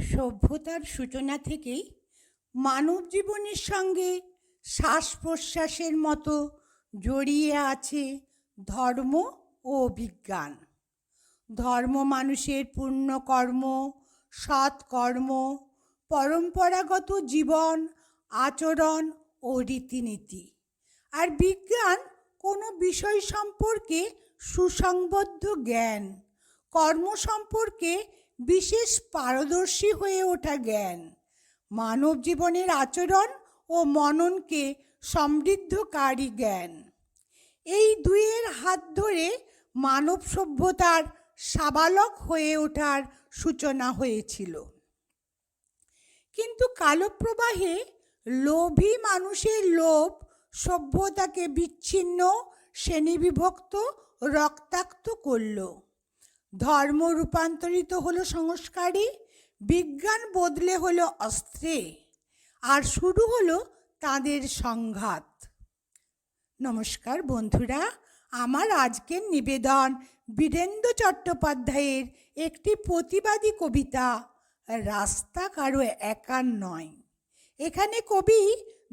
সভ্যতার সূচনা থেকেই মানব জীবনের সঙ্গে শ্বাস প্রশ্বাসের মতো জড়িয়ে আছে ধর্ম ও বিজ্ঞান। ধর্ম মানুষের পূর্ণ পুণ্যকর্ম সৎকর্ম পরম্পরাগত জীবন, আচরণ ও রীতিনীতি। আর বিজ্ঞান কোনো বিষয় সম্পর্কে সুসংবদ্ধ জ্ঞান, কর্ম সম্পর্কে বিশেষ পারদর্শী হয়ে ওঠা জ্ঞান। মানব জীবনের আচরণ ও মননকে সমৃদ্ধকারী জ্ঞান। এই দুইয়ের হাত ধরে মানব সভ্যতার সাবালক হয়ে ওঠার সূচনা হয়েছিল। কিন্তু কালপ্রবাহে লোভী মানুষের লোভ সভ্যতাকে বিচ্ছিন্ন, শ্রেণীবিভক্ত, রক্তাক্ত করল। ধর্ম রূপান্তরিত হলো সংস্কারে, বিজ্ঞান বদলে হলো অস্ত্রে। আর শুরু হলো তাদের সংঘাত। নমস্কার বন্ধুরা, আমার আজকের নিবেদন বীরেন্দ্র চট্টোপাধ্যায়ের একটি প্রতিবাদী কবিতা রাস্তা কারও একার নয়। এখানে কবি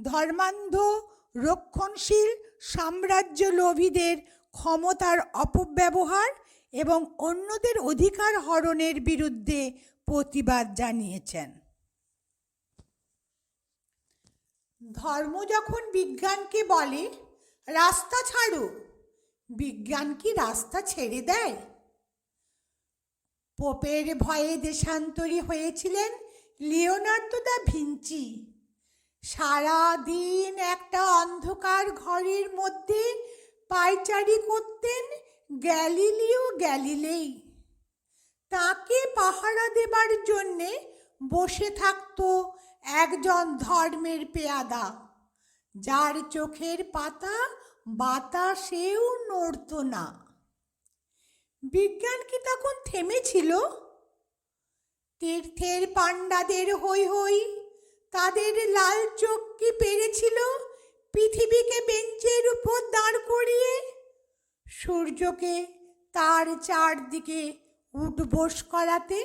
ধর্মান্ধ, রক্ষণশীল সাম্রাজ্য লোভীদের ক্ষমতার অপব্যবহার এবং অন্যদের অধিকার হরণের বিরুদ্ধে প্রতিবাদ জানিয়েছেন। ধর্ম যখন বিজ্ঞানকে বলে, রাস্তা ছাড়ো। বিজ্ঞান কি রাস্তা ছেড়ে দেয়? পোপের ভয়ে দেশান্তরী হয়েছিলেন লিওনার্দো দা ভিঞ্চি। সারা দিন একটা অন্ধকার ঘরের মধ্যে পায়চারি করতেন গ্যালিলিও গ্যালিলেই। তাকে পাহারা দেবার জন্যে বসে থাকতো একজন ধর্মের পেয়াদা। যার চোখের পাতা বাতাসেও নড়ত না। বিজ্ঞান কি তখন থেমেছিল? তীর্থের পাণ্ডাদের হই হই তাদের লাল চোখ কি পেরেছিল? পৃথিবীকে বেঞ্চের সূর্যকে তার চারদিকে উঠবোস করাতে?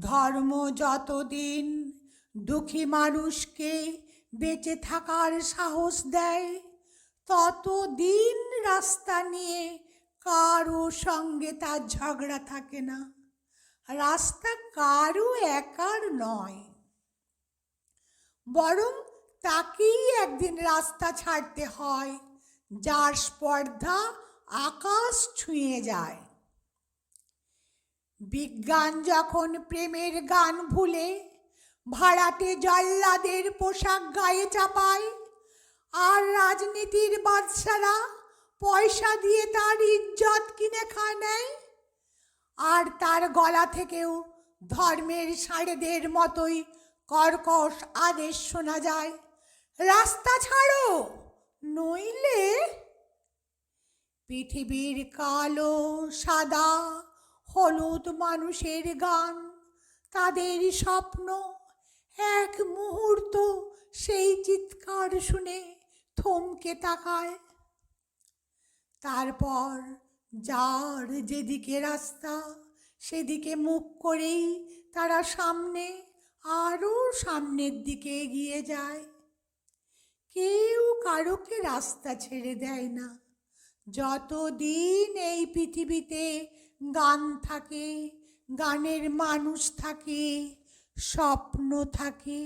ধর্ম যতদিন দুঃখী মানুষকে বেঁচে থাকার সাহস দেয়, ততদিন রাস্তা নিয়ে কারও সঙ্গে তার ঝগড়া থাকে না। রাস্তা কারও একার নয়। বরং তাকেই একদিন রাস্তা ছাড়তে হয়। যার স্পর্ধা আকাশ ছুঁয়ে যায়। বিজ্ঞান যখন প্রেমের গান ভুলে, ভাড়াটে জল্লাদের পোশাক গায়ে চাপায়, আর রাজনীতির বাদশারা পয়সা দিয়ে তার ইজ্জত কিনে খায় নেয়, আর তার গলা থেকেও ধর্মের সাড়েদের মতোই কর্কশ আদেশ শোনা যায়, রাস্তা ছাড়ো! নইলে পৃথিবীর কালো, সাদা, হলুদ মানুষের গান, তাদের স্বপ্ন এক মুহূর্ত সেই চিৎকার শুনে থমকে তাকায়। তারপর যার যেদিকে রাস্তা, সেদিকে মুখ করেই তারা সামনে, আরও সামনের দিকে এগিয়ে যায়। কেউ কারোকে রাস্তা ছেড়ে দেয় না। যতদিন এই পৃথিবীতে গান থাকে, গানের মানুষ থাকে, স্বপ্ন থাকে